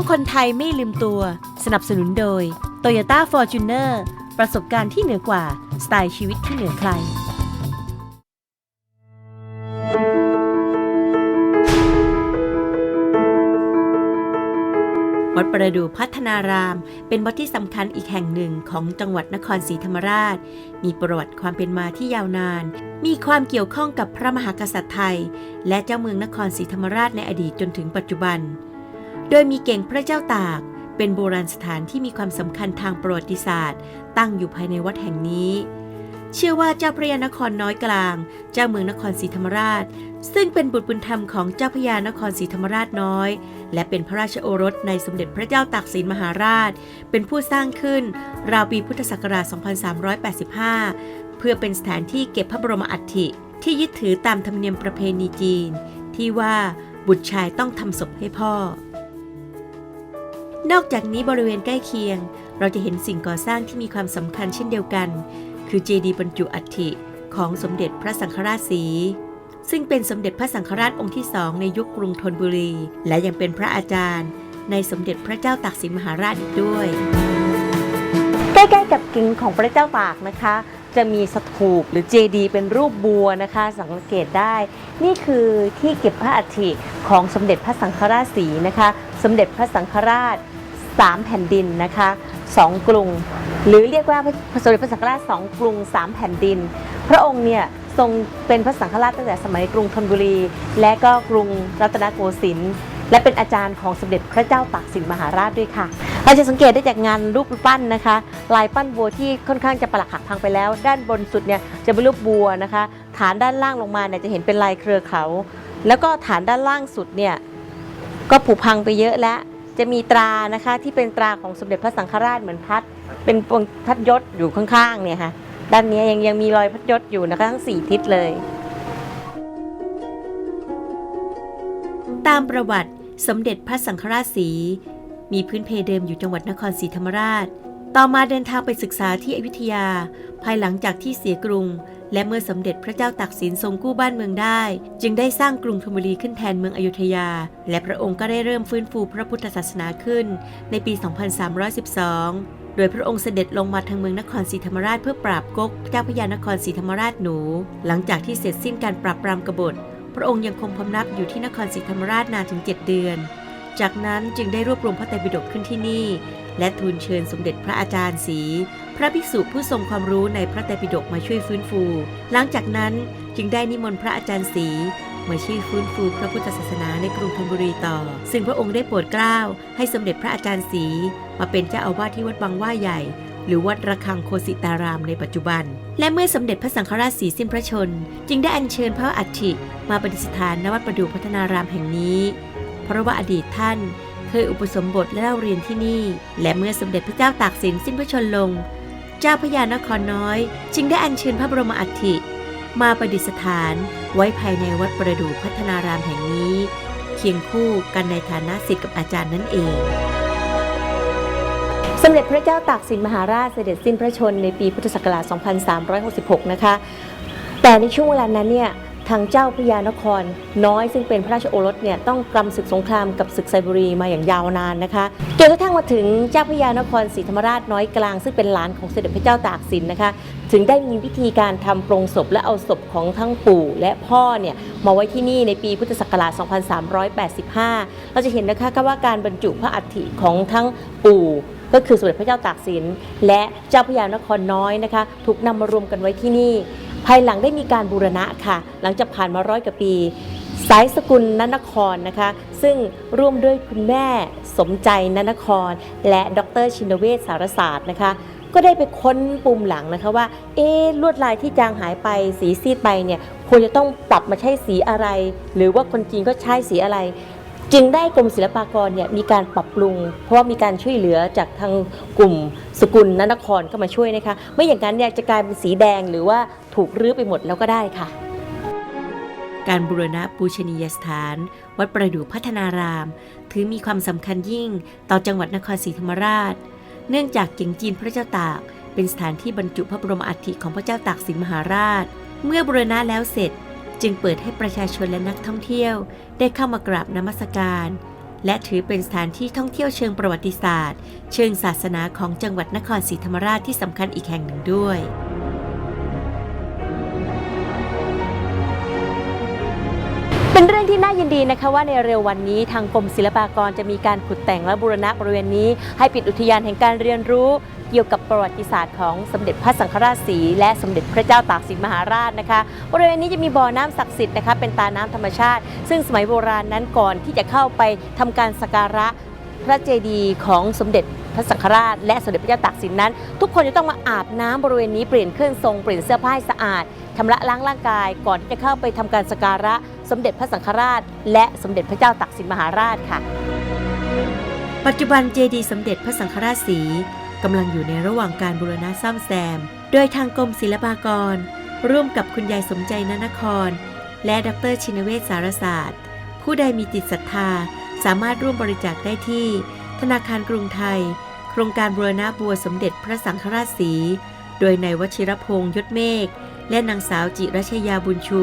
องคนไทยไม่ลืมตัว สนับสนุนโดย Toyota Fortuner ประสบการณ์ที่เหนือกว่า สไตล์ชีวิตที่เหนือใคร วัดประดู่พัฒนาราม เป็นวัดที่สำคัญอีกแห่งหนึ่งของจังหวัดนครศรีธรรมราช มีประวัติความเป็นมาที่ยาวนาน มีความเกี่ยวข้องกับพระมหากษัตริย์ไทย และเจ้าเมืองนครศรีธรรมราชในอดีตจนถึงปัจจุบัน โดยมีเก่งพระเจ้าตาก เป็นโบราณสถานที่มีความสำคัญทางประวัติศาสตร์ ตั้งอยู่ภายในวัดแห่งนี้ เชื่อว่าเจ้าพระยานครน้อยกลาง เจ้าเมืองนครศรีธรรมราช ซึ่งเป็นบุตรบุญธรรมของเจ้าพระยานครศรีธรรมราชน้อย และเป็นพระราชโอรสในสมเด็จพระเจ้าตากสินมหาราช เป็นผู้สร้างขึ้น ราวปีพุทธศักราช 2385 เพื่อเป็นสถานที่เก็บพระบรมอัฐิที่ยึดถือตามธรรมเนียมประเพณีจีน ที่ว่าบุตรชายต้องทำศพให้พ่อ นอกจากนี้บริเวณใกล้เคียง เราจะเห็นสิ่งก่อสร้างที่มีความสำคัญเช่นเดียวกัน คือเจดีย์บรรจุอัฐิของสมเด็จพระสังฆราชสี ซึ่งเป็นสมเด็จพระสังฆราชองค์ที่สองในยุคกรุงธนบุรี และยังเป็นพระอาจารย์ ในสมเด็จพระเจ้าตากสินมหาราชอีกด้วย ใกล้ๆกับกิ่งของพระเจ้าตากนะคะ จะมีสถูปหรือเจดีย์เป็นรูปบัวนะคะ สังเกตได้ นี่คือที่เก็บพระอัฐิของสมเด็จพระสังฆราชสีนะคะ สมเด็จพระสังฆราชสามแผ่นดินนะคะสองกรุง หรือเรียกว่าพระสมเด็จพระสังฆราชสองกรุงสามแผ่นดิน พระองค์เนี่ยทรงเป็นพระสังฆราชตั้งแต่สมัยกรุงธนบุรี และก็กรุงรัตนโกสินทร์ และเป็นอาจารย์ของสมเด็จพระเจ้าตากสินมหาราชด้วยค่ะ เราจะสังเกตได้จากงานรูปปั้นนะคะ ลายปั้นบัวที่ค่อนข้างจะประหลักหักพังไปแล้ว ด้านบนสุดเนี่ยจะเป็นรูปบัวนะคะ ฐานด้านล่างลงมาเนี่ยจะเห็นเป็นลายเครือเขา แล้วก็ฐานด้านล่างสุดเนี่ยก็ผุพังไปเยอะแล้วจะมีตรานะคะที่เป็นตราของสมเด็จพระสังฆราชเหมือนพัด เป็นปวงพัดยศอยู่ข้างๆเนี่ยค่ะด้านนี้ยังยังมีรอยพัดยศอยู่นะคะทั้งสี่ทิศเลย ตามประวัติ สมเด็จพระสังฆราชสี มีพื้นเพเดิมอยู่จังหวัดนครศรีธรรมราช ต่อมาเดินทางไปศึกษาที่อยุธยา ภายหลังจากที่เสียกรุง และเมื่อสมเด็จพระเจ้าตากสินทรงกู้บ้านเมืองได้ จึงได้สร้างกรุงธนบุรีขึ้นแทนเมืองอยุธยา และพระองค์ก็ได้เริ่มฟื้นฟูพระพุทธศาสนาขึ้น ในปี 2312โดยพระองค์เสด็จลงมาทางเมืองนครศรีธรรมราชเพื่อปราบก๊กเจ้าพระยานครศรีธรรมราชหนู หลังจากที่เสร็จสิ้นการปราบปรามกบฏ พระองค์ยังคงพำนักอยู่ที่นครศรีธรรมราชนานถึง 7 เดือน จากนั้นจึงได้รวบรวมพระไตรปิฎกขึ้นที่นี่ และทูลเชิญสมเด็จพระอาจารย์ศรีพระภิกษุผู้ทรงความรู้ในพระไตรปิฎกมาช่วยฟื้นฟู หลังจากนั้นจึงได้นิมนต์พระอาจารย์ศรีมาช่วยฟื้นฟูพระพุทธศาสนาในกรุงธนบุรีต่อ ซึ่งพระองค์ได้โปรดเกล้าให้สมเด็จพระอาจารย์ศรีมาเป็นเจ้าอาวาสที่วัดบางว่าใหญ่ หรือวัดระฆังโคสิตารามในปัจจุบัน และเมื่อสมเด็จพระสังฆราชสีสิ้นพระชน จึงได้อัญเชิญพระอัฐิมาประดิษฐานณวัดประดู่พัฒนารามแห่งนี้ เพราะว่าอดีตท่านเคยอุปสมบทและเล่าเรียนที่นี่ และเมื่อสมเด็จพระเจ้าตากสินสิ้นพระชนลง เจ้าพระยานครน้อย จึงได้อัญเชิญพระบรมอัฐิมาประดิษฐานไว้ภายในวัดประดู่พัฒนารามแห่งนี้ เคียงคู่กันในฐานะศิษย์กับอาจารย์นั่นเอง สมเด็จพระเจ้าตากสินมหาราชเสด็จสิ้นพระชนในปีพุทธศักราช 2366 นะคะ แต่ในช่วงเวลานั้นเนี่ยทางเจ้าพระยานครน้อยซึ่งเป็นพระราชโอรสเนี่ยต้องกำศึกสงครามกับศึกไซบุรีมาอย่างยาวนานนะคะจนกระทั่งมาถึงเจ้าพระยานครศรีธรรมราชน้อยกลาง ซึ่งเป็นหลานของเสด็จพระเจ้าตากสินนะคะ ถึงได้มีวิธีการทำโปรงศพและเอาศพของทั้งปู่และพ่อเนี่ยมาไว้ที่นี่ในปีพุทธศักราช 2385 เราจะเห็นนะคะว่าการบรรจุพระอัฐิของทั้งปู่ ก็คือสมเด็จพระเจ้าตากสิน และเจ้าพระยานครน้อยนะคะ ถูกนำมารวมกันไว้ที่นี่ ภายหลังได้มีการบูรณะค่ะ หลังจากผ่านมาร้อยกว่าปี สายสกุลนนครนะคะ ซึ่งร่วมด้วยคุณแม่สมใจนนคร และดรชินเวศสารศาสตร์นะคะก็ได้ไปค้นปุ่มหลังนะคะว่า เอ๊ลวดลายที่จางหายไปสีซีดไปเนี่ยควรจะต้องปรับมาใช้สีอะไร หรือว่าคนจีนก็ใช้สีอะไร จึงได้กรมศิลปากรเนี่ยมีการปรับปรุง เพราะว่ามีการช่วยเหลือจากทางกลุ่มสกุลนนครเข้ามาช่วยนะคะไม่อย่างนั้นเนี่ยจะกลายเป็นสีแดงหรือว่าถูกรื้อไปหมดแล้วก็ได้ค่ะ การบูรณะปูชนียสถาน วัดประดู่พัฒนาราม ถือมีความสำคัญยิ่งต่อจังหวัดนครศรีธรรมราช เนื่องจากเก่งจีนพระเจ้าตาก เป็นสถานที่บรรจุพระบรมอัฐิของพระเจ้าตากสินมหาราช เมื่อบูรณะแล้วเสร็จ จึงเปิดให้ประชาชนและนักท่องเที่ยวได้เข้ามากราบนมัสการ และถือเป็นสถานที่ท่องเที่ยวเชิงประวัติศาสตร์ เชิงศาสนาของจังหวัดนครศรีธรรมราชที่สำคัญอีกแห่งหนึ่งด้วย เป็นเรื่องที่น่ายินดีนะคะว่าในเร็ววันนี้ทางกรมศิลปากรจะมีการขุดแต่งและบูรณะบริเวณนี้ ให้ปิดอุทยานแห่งการเรียนรู้ เกี่ยวกับประวัติศาสตร์ของสมเด็จพระสังฆราชสีและสมเด็จพระเจ้าตากสินมหาราชนะคะบริเวณนี้จะมีบ่อน้ำศักดิ์สิทธิ์นะคะเป็นตาน้ำธรรมชาติ ซึ่งสมัยโบราณนั้นก่อนที่จะเข้าไปทำการสักการะพระเจดีย์ของสมเด็จ พระสังฆราชและสมเด็จพระเจ้าตากสินนั้น ทุกคนจะต้องมาอาบน้ำบริเวณนี้เปลี่ยนเครื่องทรงเปลี่ยนเสื้อผ้าให้สะอาดชำระล้างร่างกาย ก่อนที่จะเข้าไปทำการสักการะสมเด็จพระสังฆราช และสมเด็จพระเจ้าตากสินมหาราชค่ะ ปัจจุบันเจดีย์สมเด็จพระสังฆราชสีกำลังอยู่ในระหว่างการบูรณะซ่อมแซม โดยทางกรมศิลปากร ร่วมกับคุณยายสมใจนนคร และดรชินเวศสารศาสตร์ ผู้ใดมีจิตศรัทธาสามารถร่วมบริจาคได้ที่ ธนาคารกรุงไทย โครงการบูรณะบัวสมเด็จพระสังฆราชสี โดยนายวชิรพงษ์ยศเมฆ และนางสาวจิรัชยาบุญชู